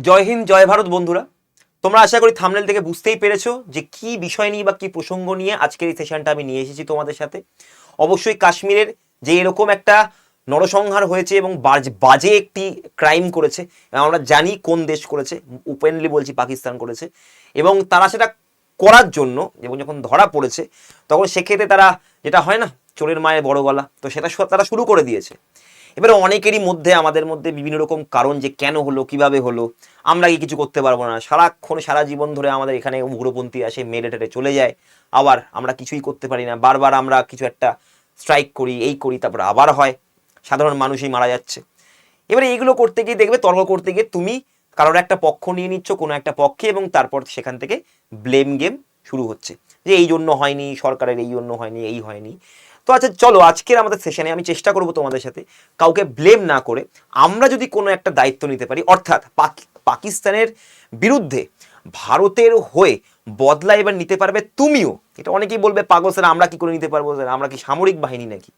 জয় হিন্দ, জয় ভারত বন্ধুরা। তোমরা আশা করি থামনেল থেকে বুঝতেই পেরেছ যে কি বিষয় নিয়ে বা কি প্রসঙ্গ নিয়ে আজকের এই সেশনটা আমি নিয়ে এসেছি তোমাদের সাথে। অবশ্যই কাশ্মীরের যে এরকম একটা নরসংহার হয়েছে এবং বাজ- একটি ক্রাইম করেছে আমরা জানি কোন দেশ করেছে ওপেনলি বলছি পাকিস্তান করেছে, এবং তারা সেটা করার জন্য এবং যখন ধরা পড়েছে, তখন সেক্ষেত্রে তারা, যেটা হয় না, চোরের মায়ের বড় গলা, তো সেটা তারা শুরু করে দিয়েছে। এবারে অনেকেরই মধ্যে, আমাদের মধ্যে বিভিন্ন রকম কারণ যে কেন হলো, কীভাবে হলো, আমরা কি কিছু করতে পারব না। সারাক্ষণ, সারা জীবন ধরে আমাদের এখানে উগ্রপন্থী আসে, মেরে টেটে চলে যায়। আবার আমরা কিছুই করতে পারি না। বারবার আমরা কিছু একটা স্ট্রাইক করি, এই করি, তারপর আবার হয়। সাধারণ মানুষই মারা যাচ্ছে। এবারে এইগুলো করতে গিয়ে দেখবে, তর্ক করতে গিয়ে তুমি কারোর একটা পক্ষ নিয়ে নিচ্ছ, কোনো একটা পক্ষে, এবং তারপর সেখান থেকে ব্লেম গেম শুরু হচ্ছে। যে এই জন্য হয়নি, সরকারের এই জন্য হয়নি, এই হয়নি। তো আচ্ছা চলো, আজকের আমাদের সেশনে আমি চেষ্টা করব তোমাদের সাথে কাউকে ব্লেম না করে আমরা যদি কোনো একটা দায়িত্ব নিতে পারি, অর্থাৎ পাক- পাকিস্তানের বিরুদ্ধে ভারতের হয়ে বদলা এবার নিতে পারবে তুমিও। এটা অনেকেই বলবে, পাগল স্যার, আমরা কি করে নিতে পারব স্যার? আমরা কি সামরিক বাহিনী নাকি?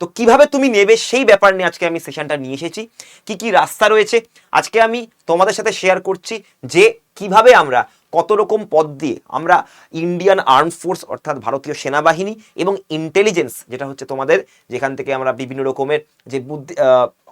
তো কীভাবে তুমি নেবে সেই ব্যাপার নিয়ে আজকে আমি সেশনটা নিয়ে এসেছি? কি কি রাস্তা রয়েছে? আজকে আমি তোমাদের সাথে শেয়ার করছি যে কীভাবে আমরা কত রকম পদ দিয়ে আমরা ইন্ডিয়ান আর্ম ফোর্স অর্থাৎ ভারতীয় সেনাবাহিনী এবং ইন্টেলিজেন্স যেটা হচ্ছে তোমাদের যেখান থেকে আমরা বিভিন্ন রকমের যে বুদ্ধি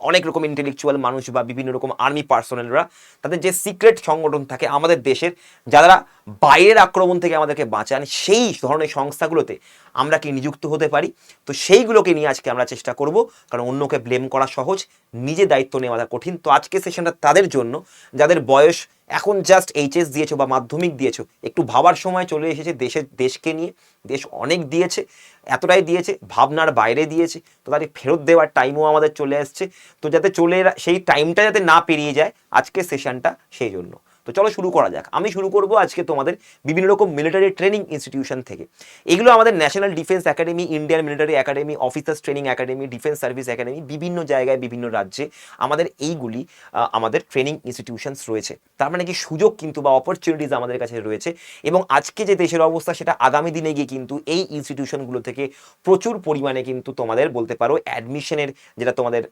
অনেক রকম ইন্টেলেকচুয়াল মানুষ বা বিভিন্ন রকম আর্মি পার্সোনালরা তাদের যে সিক্রেট সংগঠন থাকে আমাদের দেশের, যারা বাইরের আক্রমণ থেকে আমাদেরকে বাঁচান, সেই ধরনের সংস্থাগুলোতে আমরা কি নিযুক্ত হতে পারি? তো সেইগুলোকে নিয়ে আজকে আমরা চেষ্টা করব, কারণ অন্যকে ব্লেম করা সহজ, নিজে দায়িত্ব নেওয়া কঠিন। তো আজকে সেশনটা তাদের জন্য, যাদের বয়স এখন জাস্ট এইচএস দিয়েছ বা মাধ্যমিক দিয়েছ, একটু ভাবার সময় চলে এসেছে দেশের, দেশকে নিয়ে। দেশ অনেক দিয়েছে, এতটাই দিয়েছে, ভাবনার বাইরে দিয়েছে, তো তাদের ফেরত দেওয়ার টাইমও আমাদের চলে আসছে। তো যাতে চলে সেই টাইমটা যাতে না পেরিয়ে যায় আজকে সেশনটা সেই জন্য। তো চলো শুরু করা যাক। আমি শুরু করব আজকে তোমাদের বিভিন্ন রকম মিলিটারি ট্রেনিং ইনস্টিটিউশন থেকে। এগুলো আমাদের national defence academy Indian military academy officers training academy defence service academy বিভিন্ন জায়গায়, বিভিন্ন রাজ্যে আমাদের এইগুলি আমাদের ট্রেনিং ইনস্টিটিউশনস রয়েছে। তার মানে কি সুযোগ কিন্তু বা অপরচুনিটিস আমাদের কাছে রয়েছে। এবং আজকে যে দেশের অবস্থা, সেটা আগামী দিনে গিয়ে কিন্তু এই ইনস্টিটিউশনগুলো থেকে প্রচুর পরিমাণে কিন্তু তোমাদের বলতে পারো অ্যাডমিশনের যেটা তোমাদের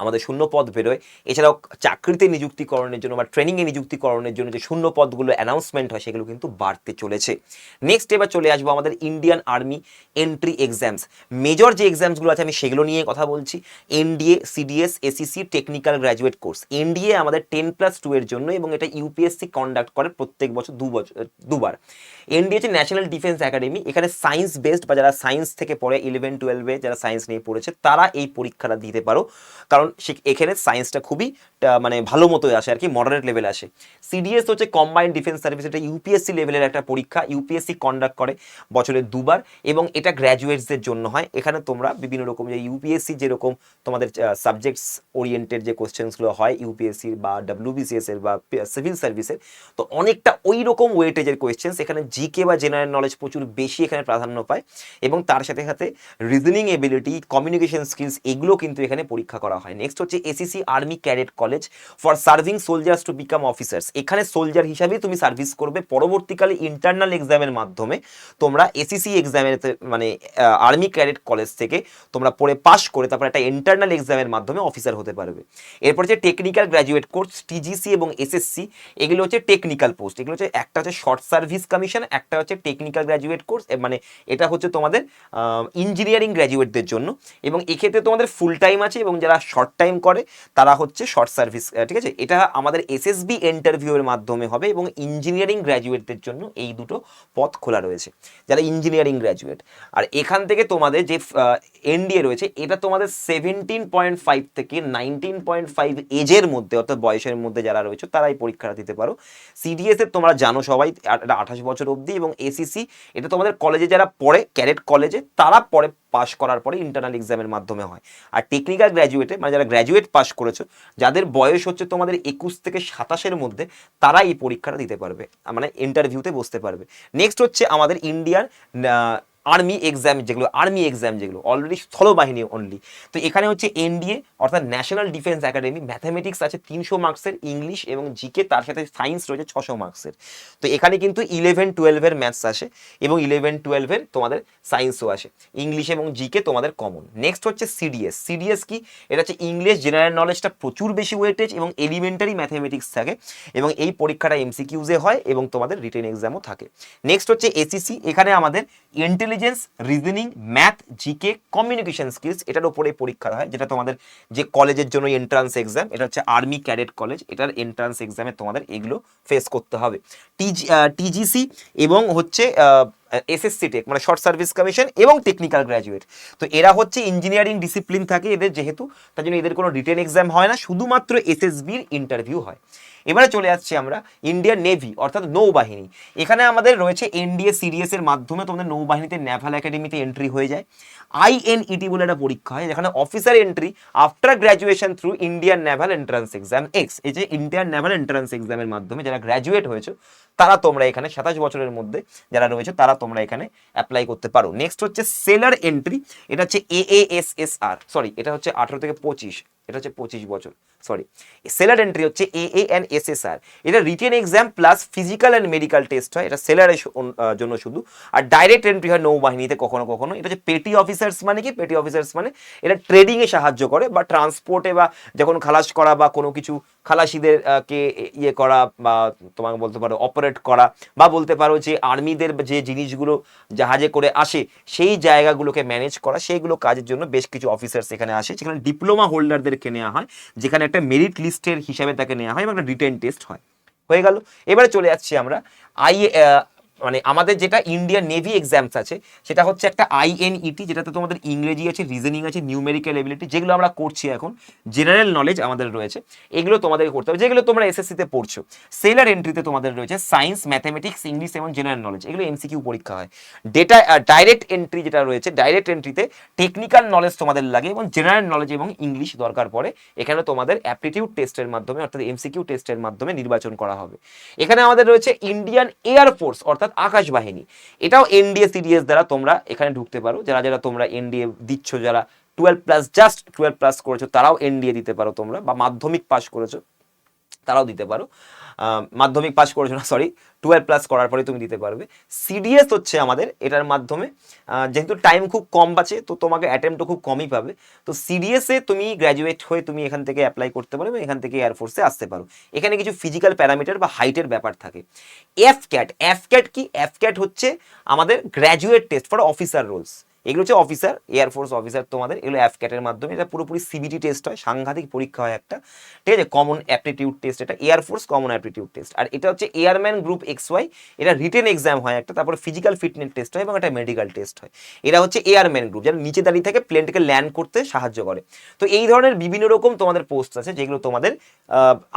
আমাদের শূন্য পদ বেরোয়। এছাড়াও চাকরিতে নিযুক্তিকরণের জন্য বা ট্রেনিংয়ে নিযুক্তিকরণের জন্য যে শূন্য পদগুলো অ্যানাউন্সমেন্ট হয়, সেগুলো কিন্তু বাড়তে চলেছে। নেক্সট এবার চলে আসব আমাদের Indian army entry exams major যে এক্সামসগুলো আছে, আমি সেগুলো নিয়ে কথা বলছি। NDA CDS ACC technical graduate course NDA আমাদের টেন প্লাস টু এর জন্য এবং এটা ইউপিএসসি কন্ডাক্ট করে প্রত্যেক বছর দু বছর দুবার। এনডিএ হচ্ছে ন্যাশনাল ডিফেন্স একাডেমি এখানে সায়েন্স বেসড বা যারা সায়েন্স থেকে পড়ে ইলেভেন টুয়েলভে যারা সায়েন্স নিয়ে পড়েছে, তারা এই পরীক্ষাটা দিতে পারো। কারণ সে এখানে সায়েন্সটা খুবই মানে ভালো মতোই আসে আর কি মডারেট লেভেলে আসে। সিডিএস হচ্ছে কম্বাইন্ড ডিফেন্স সার্ভিস এটা ইউপিএসসি লেভেলের একটা পরীক্ষা ইউপিএসসি কন্ডাক্ট করে বছরে দুবার এবং এটা গ্র্যাজুয়েটসদের জন্য হয়। এখানে তোমরা বিভিন্ন রকম যে ইউপিএসসি যেরকম তোমাদের সাবজেক্টস ওরিয়েন্টেড যে কোশ্চেন্সগুলো হয় ইউপিএসসি বা ডাব্লিউবিসিএস এর বা সিভিল সার্ভিসের তো অনেকটা ওই রকম ওয়েটেজের কোয়েশ্চেন্স এখানে জিকে বা জেনারেল নলেজ প্রচুর বেশি এখানে প্রাধান্য পায় এবং তার সাথে সাথে রিজনিং এবিলিটি কমিউনিকেশন স্কিলস এগুলো কিন্তু এখানে পরীক্ষা করা হয়। নেক্সট হচ্ছে ACC army cadet college for serving soldiers to become officers এখানে সোলজার হিসাবেই তুমি সার্ভিস করবে। পরবর্তীকালে ইন্টারনাল এক্সামের মাধ্যমে তোমরা এসিসি এক্সামের মানে আর্মি ক্যাডেট কলেজ থেকে তোমরা পড়ে পাশ করে তারপর একটা ইন্টারনাল এক্সামের মাধ্যমে অফিসার হতে পারবে। এরপর হচ্ছে টেকনিক্যাল গ্র্যাজুয়েট কোর্স টিজিসি এবং এসএসসি এগুলো হচ্ছে টেকনিক্যাল পোস্ট এগুলো হচ্ছে, একটা হচ্ছে শর্ট সার্ভিস কমিশন একটা হচ্ছে টেকনিক্যাল গ্র্যাজুয়েট কোর্স মানে এটা হচ্ছে তোমাদের ইঞ্জিনিয়ারিং গ্র্যাজুয়েটদের জন্য। এবং এক্ষেত্রে তোমাদের ফুল টাইম আছে এবং যারা শর্ট টাইম করে, তারা হচ্ছে শর্ট সার্ভিস ঠিক আছে? এটা আমাদের এসএসবি ইন্টারভিউয়ের মাধ্যমে হবে এবং ইঞ্জিনিয়ারিং গ্র্যাজুয়েটদের জন্য এই দুটো পথ খোলা রয়েছে, যারা ইঞ্জিনিয়ারিং গ্র্যাজুয়েট আর এখান থেকে তোমাদের যে এনডিএ রয়েছে, এটা তোমাদের সেভেন্টিন পয়েন্ট ফাইভ থেকে নাইনটিন পয়েন্ট ফাইভ এজের মধ্যে, অর্থাৎ বয়সের মধ্যে যারা রয়েছে তারা এই পরীক্ষাটা দিতে পারো। সিডিএস তোমরা জানো সবাই এটা আঠাশ বছর অবধি এবং এসিসি এটা তোমাদের কলেজে যারা পড়ে ক্যাডেট কলেজে তারা পরে পাশ করার পরে ইন্টারনাল এক্সামের মাধ্যমে হয়। আর টেকনিক্যাল গ্র্যাজুয়েটে মানে যারা গ্র্যাজুয়েট পাস করেছ, যাদের বয়স হচ্ছে তোমাদের একুশ থেকে সাতাশের মধ্যে তারা এই পরীক্ষাটা দিতে পারবে। মানে ইন্টারভিউতে বসতে পারবে। নেক্সট হচ্ছে আমাদের ইন্ডিয়ান আর্মি এক্সাম যেগুলো আর্মি এক্সাম যেগুলো অলরেডি স্থলবাহিনী অনলি তো এখানে হচ্ছে এনডিএ অর্থাৎ ন্যাশনাল ডিফেন্স একাডেমি ম্যাথামেটিক্স আছে তিনশো মার্কসের ইংলিশ এবং জিকে তার সাথে সায়েন্স রয়েছে ছশো মার্কসের তো এখানে কিন্তু ইলেভেন টুয়েলভের ম্যাথস আসে এবং ইলেভেন টুয়েলভের তোমাদের সায়েন্সও আসে। ইংলিশ এবং জিকে তোমাদের কমন নেক্সট হচ্ছে সিডিএস সিডিএস কি? এটা হচ্ছে ইংলিশ জেনারেল নলেজটা প্রচুর বেশি ওয়েটেজ এবং এলিমেন্টারি ম্যাথামেটিক্স থাকে এবং এই পরীক্ষাটা এমসিকিউজে হয় এবং তোমাদের রিটেন এক্সামও থাকে। নেক্সট হচ্ছে এসিসি এখানে আমাদের intelligence reasoning math GK communication skills এটার উপরে পরীক্ষা হয়, যেটা তোমাদের যে কলেজের জন্য এন্ট্রান্স এক্সাম এটা হচ্ছে আর্মি ক্যাডেট কলেজ এটার এন্ট্রান্স এক্সামে তোমাদের এগুলো ফেস করতে হবে। টিজি টিজিসি এবং হচ্ছে এসএসসি টেক মানে শর্ট সার্ভিস কমিশন এবং টেকনিক্যাল গ্র্যাজুয়েট তো এরা হচ্ছে ইঞ্জিনিয়ারিং ডিসিপ্লিন থাকে এদের যেহেতু, তার জন্য এদের কোনো রিটেন এক্সাম হয় না, শুধুমাত্র এসএসবির ইন্টারভিউ হয়। এবারে চলে যাচ্ছি আমরা ইন্ডিয়ান নেভি অর্থাৎ নৌবাহিনী। এখানে আমাদের রয়েছে এনডিএ সিডিএস মাধ্যমে তোমাদের নৌবাহিনীতে নেভাল একাডেমিতে এন্ট্রি হয়ে যায়। আইএনইটি বলে একটা পরীক্ষা হয়, যেখানে officer entry after graduation through Indian naval entrance exam X এই যে ইন্ডিয়ান নেভাল এন্ট্রান্স এক্সামের মাধ্যমে যারা গ্র্যাজুয়েট হয়েছে, তারা তোমরা এখানে সাতাশ বছরের মধ্যে যারা রয়েছে, তারা তোমরা এখানে অ্যাপ্লাই করতে পারো। নেক্সট হচ্ছে সেলার এন্ট্রি এটা হচ্ছে A S S R sorry এটা হচ্ছে আঠারো থেকে পঁচিশ। এটা হচ্ছে পঁচিশ বছর সরি সেলার এন্ট্রি হচ্ছে A A N S S R এটা written exam plus physical and medical test হয়, এটা সেলারের জন্য শুধু, আর ডাইরেক্ট এন্ট্রি হয় নৌবাহিনীতে কখনো কখনো, এটা হচ্ছে পেটি অফিসার্স মানে কি পেটি অফিসার্স মানে এটা ট্রেডিংয়ে সাহায্য করে বা ট্রান্সপোর্টে বা যখন খালাস করা বা কোনো কিছু খালাসিদের কে ইয়ে করা বা তোমাকে বলতে পারো অপারেট করা বা বলতে পারো যে আর্মিদের যে জিনিসগুলো জাহাজে করে আসে, সেই জায়গাগুলোকে ম্যানেজ করা, সেইগুলো কাজের জন্য বেশ কিছু অফিসার্স এখানে আসে সেখানে ডিপ্লোমা হোল্ডারদেরকে নেওয়া হয়, যেখানে একটা মেরিট লিস্টের হিসাবে তাকে নেওয়া হয় এবং একটা রিটেন টেস্ট হয়। হয়ে গেল। এবারে চলে যাচ্ছি আমরা আই মানে আমাদের যেটা ইন্ডিয়ান নেভি এক্সামস আছে, সেটা হচ্ছে একটা আইএনইটি যেটাতে তোমাদের ইংরেজি আছে রিজনিং আছে নিউমেরিক্যাল এবিলিটি যেগুলো আমরা করছি এখন জেনারেল নলেজ আমাদের রয়েছে, এগুলো তোমাদের করতে হবে, যেগুলো তোমরা এসএসসিতে পড়ছো। সেলার এন্ট্রিতে তোমাদের রয়েছে সায়েন্স ম্যাথামেটিক্স ইংলিশ এবং জেনারেল নলেজ এগুলো এমসিকিউ পরীক্ষা হয়। ডেটা ডাইরেক্ট এন্ট্রি যেটা রয়েছে ডাইরেক্ট এন্ট্রিতে টেকনিক্যাল নলেজ তোমাদের লাগে এবং জেনারেল নলেজ এবং ইংলিশ দরকার পড়ে, এখানে তোমাদের অ্যাপটিটিউড টেস্টের মাধ্যমে, অর্থাৎ এমসিকিউ টেস্টের মাধ্যমে নির্বাচন করা হবে। এখানে আমাদের রয়েছে ইন্ডিয়ান এয়ারফোর্স অর্থাৎ আকাশ বাহিনী এটাও এনডিএ সিডিএস দ্বারা তোমরা এখানে ঢুকতে পারো। যারা যারা তোমরা এনডিএ দিচ্ছ, যারা twelve plus just twelve plus করেছ, তারাও এনডিএ দিতে পারো তোমরা, বা মাধ্যমিক পাস করেছ, তারাও দিতে পারো। মাধ্যমিক পাস করেছ না সরি টুয়েলভ প্লাস করার পরে তুমি দিতে পারবে। সিডিএস হচ্ছে আমাদের, এটার মাধ্যমে যেহেতু টাইম খুব কম বাঁচে তো তোমাকে অ্যাটেম্পটও খুব কমই পাবে। তো সিডিএসে তুমি গ্র্যাজুয়েট হয়ে তুমি এখান থেকে অ্যাপ্লাই করতে পারো এখান থেকে এয়ারফোর্সে আসতে পারো। এখানে কিছু ফিজিক্যাল প্যারামিটার বা হাইটের ব্যাপার থাকে। এফ ক্যাট এফ ক্যাট কি? এফ ক্যাট হচ্ছে আমাদের graduate test for officer roles এগুলো হচ্ছে অফিসার এয়ারফোর্স অফিসার তোমাদের, এগুলো অ্যাফ ক্যাটের মাধ্যমে, এটা পুরোপুরি সিবিটি টেস্ট হয়, সাংঘাতিক পরীক্ষা হয় একটা, ঠিক আছে? কমন অ্যাপটিটিউড টেস্ট এটা air force common aptitude test আর এটা হচ্ছে এয়ারম্যান গ্রুপ এক্স ওয়াই এটা রিটেন এক্সাম হয় একটা, তারপরে ফিজিক্যাল ফিটনেস টেস্ট হয় এবং একটা মেডিকেল টেস্ট হয়। এরা হচ্ছে এয়ারম্যান গ্রুপ যারা নিচে দাঁড়িয়ে থেকে প্লেনটাকে ল্যান্ড করতে সাহায্য করে। তো এই ধরনের বিভিন্ন রকম তোমাদের পোস্ট আছে, যেগুলো তোমাদের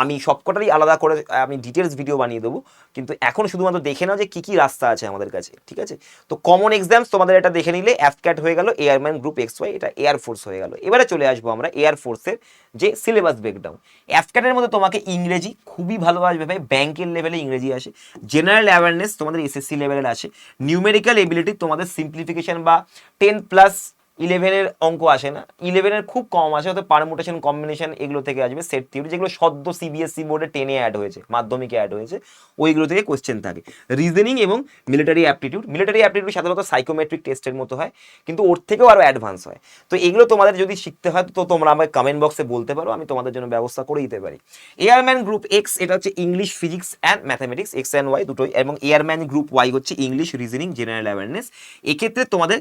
আমি সবকটারই আলাদা করে, আমি ডিটেলস ভিডিও বানিয়ে দেবো, কিন্তু এখন শুধুমাত্র দেখে নাও যে কি কি রাস্তা আছে আমাদের কাছে, ঠিক আছে? তো কমন এক্সামস তোমাদের এটা দেখে নিলে অ্যাফক্যাট হয়ে গেল এয়ারম্যান গ্রুপ এক্স ওয়াই এটা এয়ারফোর্স হয়ে গেল। এবারে চলে আসব আমরা এয়ারফোর্সের যে সিলেবাস ব্রেকডাউন অ্যাফক্যাটের মধ্যে তোমাকে ইংরেজি খুবই ভালো আসবে ভাই ব্যাংকের লেভেলে ইংরেজি আসে জেনারেল অ্যাওয়ারনেস তোমাদের এসএসসি লেভেলের আসে নিউমেরিক্যাল এবিলিটি তোমাদের সিম্পলিফিকেশন বা টেন প্লাস ইলেভেনের অঙ্ক আসে না। ইলেভেনের খুব কম আসে, হয়তো পারমুটেশন কম্বিনেশন এগুলো থেকে আসবে সেট থিওরি যেগুলো সদ্য সিবিএসসি বোর্ডে টেনে অ্যাড হয়েছে, মাধ্যমিকে অ্যাড হয়েছে, ওইগুলো থেকে কোয়েশ্চেন থাকে। রিজনিং এবং মিলিটারি অ্যাপটিটিউড মিলিটারি অ্যাপটিটিউড সাধারণত সাইকোমেট্রিক টেস্টের মতো হয়, কিন্তু ওর থেকেও আরও অ্যাডভান্স হয়। তো এগুলো তোমাদের যদি শিখতে হয়, তো তোমরা আমাকে কমেন্ট বক্সে বলতে পারো, আমি তোমাদের জন্য ব্যবস্থা করে দিতে পারি। এয়ারম্যান গ্রুপ এক্স এটা হচ্ছে English physics and mathematics X and Y দুটোই, এবং এয়ারম্যান গ্রুপ ওয়াই হচ্ছে ইংলিশ রিজনিং জেনারেল অ্যাওয়ারনেস এক্ষেত্রে তোমাদের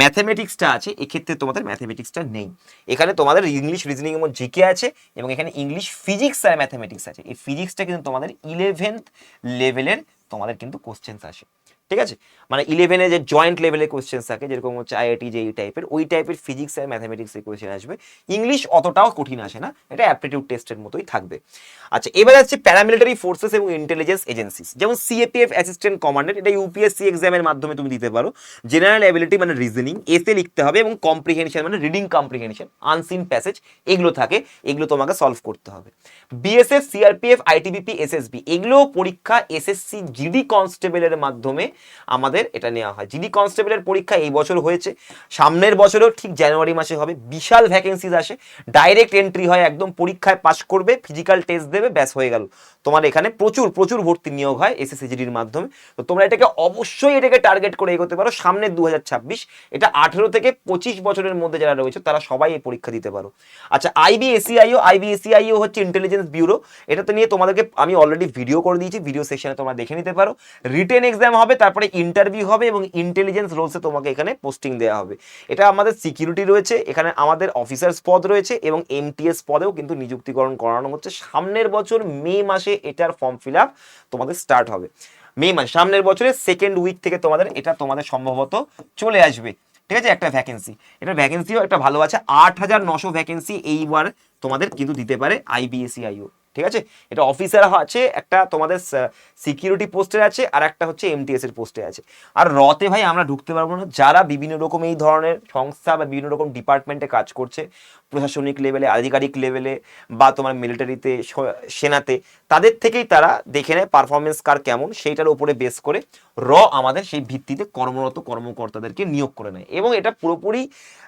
ম্যাথামেটিক্সটা আছে, এক্ষেত্রে তোমাদের ম্যাথামেটিক্সটা নেই। এখানে তোমাদের ইংলিশ রিজনিং এবং জিকে আছে, এবং এখানে ইংলিশ ফিজিক্স আর ম্যাথামেটিক্স আছে। এই ফিজিক্সটা কিন্তু তোমাদের ইলেভেন্থ লেভেলের তোমাদের কিন্তু কোশ্চেন্স আসে। ঠিক আছে? মানে ইলেভেনে যে জয়েন্ট লেভেলের কোশ্চেন্স থাকে, যেরকম হচ্ছে আইআইটি যে এই টাইপের ওই টাইপের ফিজিক্স আর ম্যাথামেটিক্সের কোশ্চেন আসবে। ইংলিশ অতটাও কঠিন আসে না, এটা অ্যাপটিটিউড টেস্টের মতোই থাকবে। আচ্ছা এবার আসছে প্যারামিলিটারি ফোর্সেস এবং ইন্টেলিজেন্স এজেন্সিস যেমন সিএপিএফ অ্যাসিস্ট্যান্ট কমান্ডেন্ট এটা ইউপিএসসি এক্সামের মাধ্যমে তুমি দিতে পারো। জেনারেল অ্যাবিলিটি মানে রিজনিং এসে লিখতে হবে এবং কম্প্রিহেনশন মানে রিডিং কম্প্রিহেনশন আনসিন প্যাসেজ এগুলো থাকে, এগুলো তোমাকে সলভ করতে হবে। বিএসএফ সিআরপিএফ আইটিবিপি এসএসবি এগুলো পরীক্ষা এসএসসি জিডি কনস্টেবলের মাধ্যমে আমাদের এটা নেওয়া হয়। জিডি কনস্টেবলের পরীক্ষা এই বছর হয়েছে। সামনের বছরেও ঠিক জানুয়ারি মাসে হবে। বিশাল ভ্যাকেন্সিজ আসে। ডাইরেক্ট এন্ট্রি হয়, একদম পরীক্ষায় পাশ করবে ফিজিক্যাল টেস্ট দেবে, ব্যাস হয়ে গেল। তোমার এখানে প্রচুর প্রচুর ভর্তি নিয়োগ হয় এসএসসিজিডির মাধ্যমে। তো তোমরা এটাকে অবশ্যই এটাকে টার্গেট করে এগোতে পারো। সামনের দু এটা আঠেরো থেকে পঁচিশ বছরের মধ্যে যারা রয়েছে, তারা সবাই এই পরীক্ষা দিতে পারো। আচ্ছা আইবিএসিআইও আইবিএসিআইও হচ্ছে ইন্টেলিজেন্স ব্যুরো এটাতে নিয়ে তোমাদেরকে আমি অলরেডি ভিডিও করে দিয়েছি। ভিডিও সেকশনে তোমরা দেখে নিতে পারো। রিটেন এক্সাম হবে তারপরে ইন্টারভিউ হবে এবং ইন্টেলিজেন্স রোলসে তোমাকে এখানে পোস্টিং দেওয়া হবে। এটা আমাদের সিকিউরিটি রয়েছে, এখানে আমাদের অফিসার্স পদ রয়েছে এবং এমটিএস পদেও কিন্তু নিযুক্তিকরণ করানো হচ্ছে। সামনের বছর মে মাসে এটার ফর্ম ফিল আপ তোমাদের স্টার্ট হবে। মে মাস, সামনের বছরের সেকেন্ড উইক থেকে তোমাদের এটা তোমাদের সম্ভবত চলে আসবে। ঠিক আছে? একটা ভ্যাকেন্সি এটার ভ্যাকেন্সিও একটা ভালো আছে। আট হাজার নশো ভ্যাকেন্সি এইবার তোমাদের কিন্তু দিতে পারে আইবিএসিআইও ঠিক আছে? এটা অফিসার আছে, একটা তোমাদের সিকিউরিটি পোস্টে আছে, আর একটা হচ্ছে এমটিএস এর পোস্টে আছে। আর রতে ভাই আমরা ঢুকতে পারব না। যারা বিভিন্ন রকম এই ধরনের সংস্থা বা বিভিন্ন রকম ডিপার্টমেন্টে কাজ করছে প্রশাসনিক লেভেলে আধিকারিক লেভেলে বা তোমার মিলিটারিতে সেনাতে, তাদের থেকেই তারা দেখে নেয় পারফরমেন্স কার কেমন, সেইটার উপরে বেস করে র আমাদের সেই ভিত্তিতে কর্মরত কর্মকর্তাদেরকে নিয়োগ করে নেয়। এবং এটা পুরোপুরি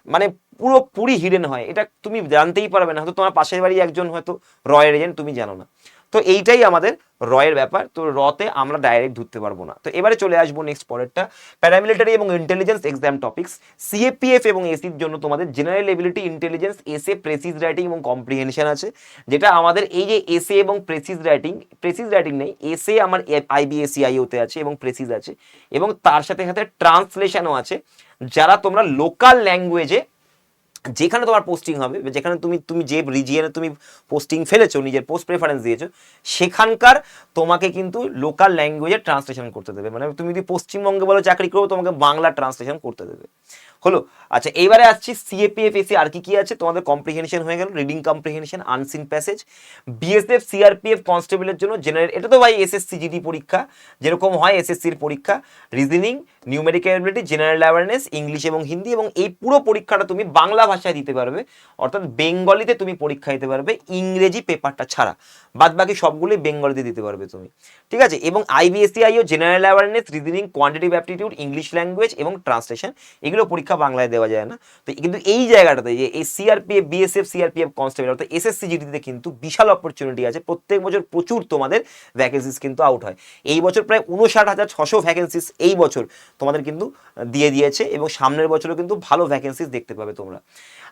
মানে পুরোপুরি হিডেন হয়। এটা তুমি জানতেই পারবে না। হয়তো তোমার পাশের বাড়ি একজন হয়তো রয়ের এজেন্ট তুমি জানো না। তো এইটাই আমাদের রয়ের ব্যাপার। তো রতে আমরা ডাইরেক্ট ধরতে পারব না। তো এবারে চলে আসব নেক্সট পরেরটা। প্যারামিলিটারি এবং ইন্টেলিজেন্স এক্সাম টপিক্স সিএপিএফ এবং এসির জন্য তোমাদের জেনারেল এবিলিটি ইন্টেলিজেন্স এসে প্রেসিজ রাইটিং এবং কম্প্রিহেনশন আছে। যেটা আমাদের এই যে এসে এবং প্রেসিজ রাইটিং প্রেসিজ রাইটিং নেই এসে আমার আইবিএসিআইওতে আছে এবং প্রেসিজ আছে। এবং তার সাথে সাথে ট্রান্সলেশনও আছে। যারা তোমরা লোকাল ল্যাঙ্গুয়েজে যেখানে তোমার পোস্টিং হবে, যেখানে তুমি তুমি যে রিজিয়নে তুমি পোস্টিং ফেলেছো, নিজের পোস্ট প্রেফারেন্স দিয়েছ, সেখানকার তোমাকে কিন্তু লোকাল ল্যাঙ্গুয়েজে ট্রান্সলেশন করতে দেবে। মানে তুমি যদি পশ্চিমবঙ্গে বলো, চাকরি করব, তোমাকে বাংলা ট্রান্সলেশন করতে দেবে। হলো আচ্ছা এইবারে আসছি সিএপিএফ এসি আর কি কি আছে? তোমাদের কম্প্রিহেনশন হয়ে গেল reading comprehension unseen passage BSF CRPF কনস্টেবলের জন্য জেনারেল এটা তো ভাই এসএসসি জিডি পরীক্ষা, যেরকম হয় এসএসসির পরীক্ষা reasoning numeric ability general awareness English এবং হিন্দি এবং এই পুরো পরীক্ষাটা তুমি বাংলা ভাষায় দিতে পারবে, অর্থাৎ বেঙ্গলিতে তুমি পরীক্ষা দিতে পারবে, ইংরেজি পেপারটা ছাড়া। বাদ বাকি সবগুলোই বেঙ্গলিতে দিতে পারবে তুমি। ঠিক আছে? এবং IBSCIO general awareness reasoning quantitative aptitude English language এবং ট্রান্সলেশন এগুলো পরীক্ষা বাংলায় দেওয়া যায় না। তো কিন্তু এই জায়গাটাতে যে এই সিআরপিএফ বিএসএফ সিআরপিএফ কনস্টেবল অর্থাৎ এসএসসি জিডিতে কিন্তু বিশাল অপরচুনিটি আছে। প্রত্যেক বছর প্রচুর তোমাদের ভ্যাকেন্সিস কিন্তু আউট হয়। এই বছর প্রায় উনষাট হাজার ছশো ভ্যাকেন্সিস এই বছর তোমাদের কিন্তু দিয়ে দিয়েছে এবং সামনের বছরও কিন্তু ভালো ভ্যাকেন্সিস দেখতে পাবে তোমরা।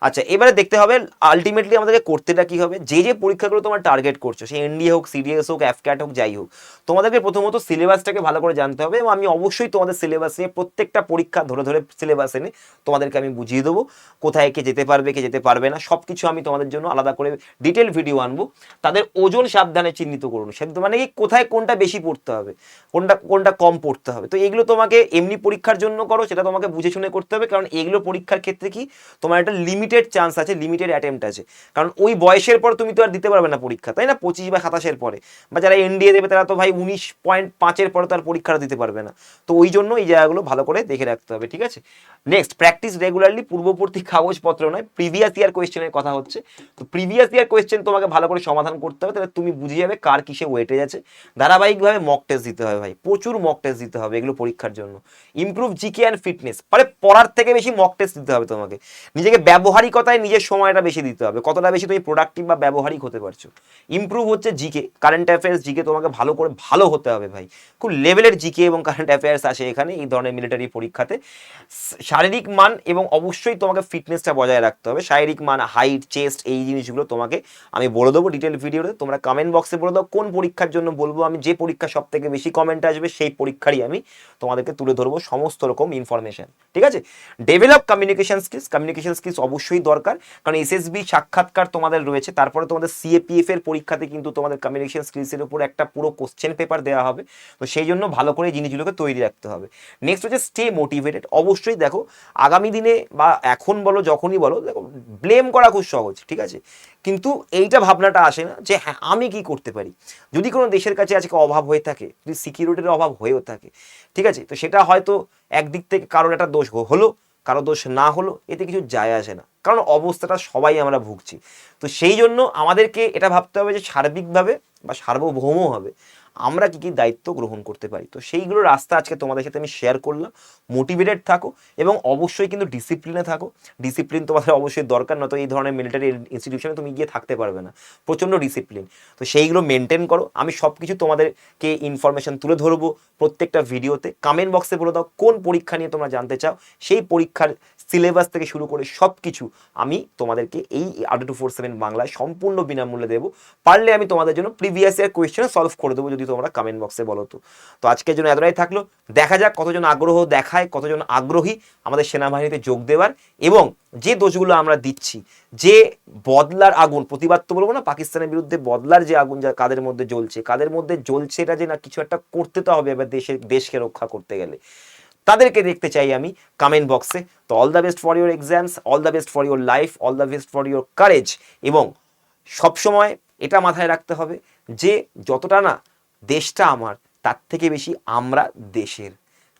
আচ্ছা এবারে দেখতে হবে আলটিমেটলি আমাদেরকে করতেটা কি হবে? যে যে পরীক্ষাগুলো তোমার টার্গেট করছ, সে এনডিএ হোক সিডিএস হোক অ্যাফক্যাট হোক, যাই হোক, তোমাদেরকে প্রথমত সিলেবাসটাকে ভালো করে জানতে হবে এবং আমি অবশ্যই তোমাদের সিলেবাস নিয়ে প্রত্যেকটা পরীক্ষা ধরে ধরে সিলেবাস এনে তোমাদেরকে আমি বুঝিয়ে দেবো কোথায় কে যেতে পারবে, কে যেতে পারবে না সব কিছু আমি তোমাদের জন্য আলাদা করে ডিটেল ভিডিও আনব। তাদের ওজন সাবধানে চিহ্নিত করুন। সে মানে কি কোথায় কোনটা বেশি পড়তে হবে, কোনটা কোনটা কম পড়তে হবে। তো এগুলো তোমাকে এমনি পরীক্ষার জন্য করো, সেটা তোমাকে বুঝে শুনে করতে হবে। কারণ এগুলো পরীক্ষার ক্ষেত্রে কি তোমার একটা লিমিটেড চান্স আছে লিমিটেড অ্যাটেম্পট আছে। কারণ ওই বয়সের পর তুমি তো আর দিতে পারবে না পরীক্ষা, তাই না? পঁচিশ বা সাতাশের পরে। বা যারা এনডিএ দেবে, তারা তো ভাই উনিশ পয়েন্ট পাঁচের পরে তার পরীক্ষাটা দিতে পারবে না। তো ওই জন্য এই জায়গাগুলো ভালো করে দেখে রাখতে হবে, ঠিক আছে? নেক্সট প্র্যাকটিস রেগুলারলি পূর্ববর্তী কাগজপত্র নয় প্রিভিয়াস ইয়ার কোয়েশ্চেনের কথা হচ্ছে। তো প্রিভিয়াস ইয়ার কোয়েশ্চেন তোমাকে ভালো করে সমাধান করতে হবে, তাহলে তুমি বুঝে যাবে কার কিসে ওয়েটেজ আছে। ধারাবাহিকভাবে মক টেস্ট দিতে হবে ভাই, প্রচুর মক টেস্ট দিতে হবে এগুলো পরীক্ষার জন্য। ইমপ্রুভ জিকে অ্যান্ড ফিটনেস মানে পড়ার থেকে বেশি মক টেস্ট দিতে হবে তোমাকে। নিজেকে ব্যবহারিকতায় নিজের সময়টা বেশি দিতে হবে, কতটা বেশি তুমি প্রোডাক্টিভ বা ব্যবহারিক হতে পারছ। ইমপ্রুভ হচ্ছে জিকে কারেন্ট অ্যাফেয়ার্স জিকে তোমাকে ভালো করে, ভালো হতে হবে ভাই। খুব লেভেলের জিকে এবং কারেন্ট অ্যাফেয়ার্স আসে এখানে, এই ধরনের মিলিটারি পরীক্ষাতে। শারীরিক মান এবং অবশ্যই তোমাকে ফিটনেসটা বজায় রাখতে হবে। শারীরিক মান হাইট চেস্ট এই জিনিসগুলো তোমাকে আমি বলে দেবো ডিটেল ভিডিওতে তোমরা কমেন্ট বক্সে বলে দাও কোন পরীক্ষার জন্য বলব আমি, যে পরীক্ষা সব থেকে বেশি কমেন্ট আসবে সেই পরীক্ষারই আমি তোমাদেরকে তুলে ধরবো সমস্ত রকম ইনফরমেশন ঠিক আছে? Develop communication skills communication skills অবশ্যই দরকার। কারণ এসএসবি সাক্ষাৎকার তোমাদের রয়েছে। তারপরে তোমাদের সিএপিএফ এর পরীক্ষাতে কিন্তু তোমাদের কমিউনিকেশন স্কিলসের উপর একটা পুরো কোশ্চেন পেপার দেওয়া হবে। তো সেই জন্য ভালো করে জিনিসগুলোকে তৈরি রাখতে হবে। নেক্সট হচ্ছে স্টে মোটিভেটেড অবশ্যই দেখো আগামী দিনে বা এখন বলো, যখনই বলো, দেখো ব্লেম করা খুব সহজ, ঠিক আছে? কিন্তু এইটা ভাবনাটা আসে না যে হ্যাঁ আমি কি করতে পারি? যদি কোনো দেশের কাছে আজকে অভাব হয়ে থাকে, যদি সিকিউরিটির অভাব হয়েও থাকে, ঠিক আছে? তো সেটা হয়তো একদিক থেকে কারোর একটা দোষ হলো, কারও দোষ না হলো, এতে কিছু যায় আসে না। কারণ অবস্থাটা সবাই আমরা ভুগছি। তো সেই জন্য আমাদেরকে এটা ভাবতে হবে যে সার্বিকভাবে বা সার্বভৌমভাবে আমরা কি কি দায়িত্ব গ্রহণ করতে পারি? তো সেইগুলো রাস্তা আজকে তোমাদের সাথে আমি শেয়ার করলাম। মোটিভেটেড থাকো এবং অবশ্যই কিন্তু ডিসিপ্লিনে থাকো। ডিসিপ্লিন তোমাদের অবশ্যই দরকার, নয়তো এই ধরনের মিলিটারি ইনস্টিটিউশনে তুমি গিয়ে থাকতে পারবে না। প্রচণ্ড ডিসিপ্লিন তো সেইগুলো মেনটেন করো। আমি সব কিছু তোমাদেরকে ইনফরমেশন তুলে ধরবো প্রত্যেকটা ভিডিওতে। কমেন্ট বক্সে বলে দাও কোন পরীক্ষা নিয়ে তোমরা জানতে চাও। সেই পরীক্ষার সিলেবাস থেকে শুরু করে সব কিছু আমি তোমাদেরকে এই আডু টু ফোর সেভেন বাংলায় সম্পূর্ণ বিনামূল্যে দেবো। পারলে আমি তোমাদের জন্য প্রিভিয়াস ইয়ার কোয়েশ্চেন সলভ করে দেবো। যদি তোমরা কমেন্ট বক্সে বলো তো। তো আজকের জন্য এতটাই থাকল। দেখা যাক কতজন আগ্রহ দেখায়, কতজন আগ্রহী আমাদের সেনাবাহিনীতে যোগ দেওয়ার এবং যে দোষগুলো আমরা দিচ্ছি, যে বদলার আগুন, প্রতিবাদ তো বলব না, পাকিস্তানের বিরুদ্ধে বদলার যে আগুন যা কাদের মধ্যে জ্বলছে, কাদের মধ্যে জ্বলছে এটা যে না কিছু একটা করতে তো হবে এবার দেশের, দেশকে রক্ষা করতে গেলে। তাদেরকে দেখতে চাই আমি কমেন্ট বক্সে তো all the best for your exams all the best for your life all the best for your courage এবং সবসময় এটা মাথায় রাখতে হবে যে যতটা না দেশটা আমার, তার থেকে বেশি আমরা দেশের।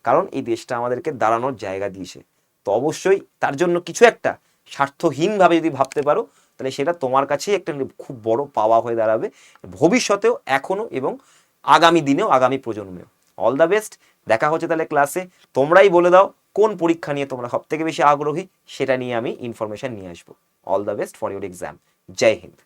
কারণ এই দেশটা আমাদেরকে দাঁড়ানোর জায়গা দিয়েছে। তো অবশ্যই তার জন্য কিছু একটা স্বার্থহীনভাবে যদি ভাবতে পারো, তাহলে সেটা তোমার কাছেই একটা খুব বড় পাওয়া হয়ে দাঁড়াবে ভবিষ্যতেও, এখনও এবং আগামী দিনেও, আগামী প্রজন্মেও। অল দ্য বেস্ট দেখা হচ্ছে তাহলে ক্লাসে তোমরাই বলে দাও কোন পরীক্ষা নিয়ে তোমরা সব থেকে বেশি আগ্রহী, সেটা নিয়ে আমি ইনফরমেশন নিয়ে আসব। All the best for your exam Joy Hind.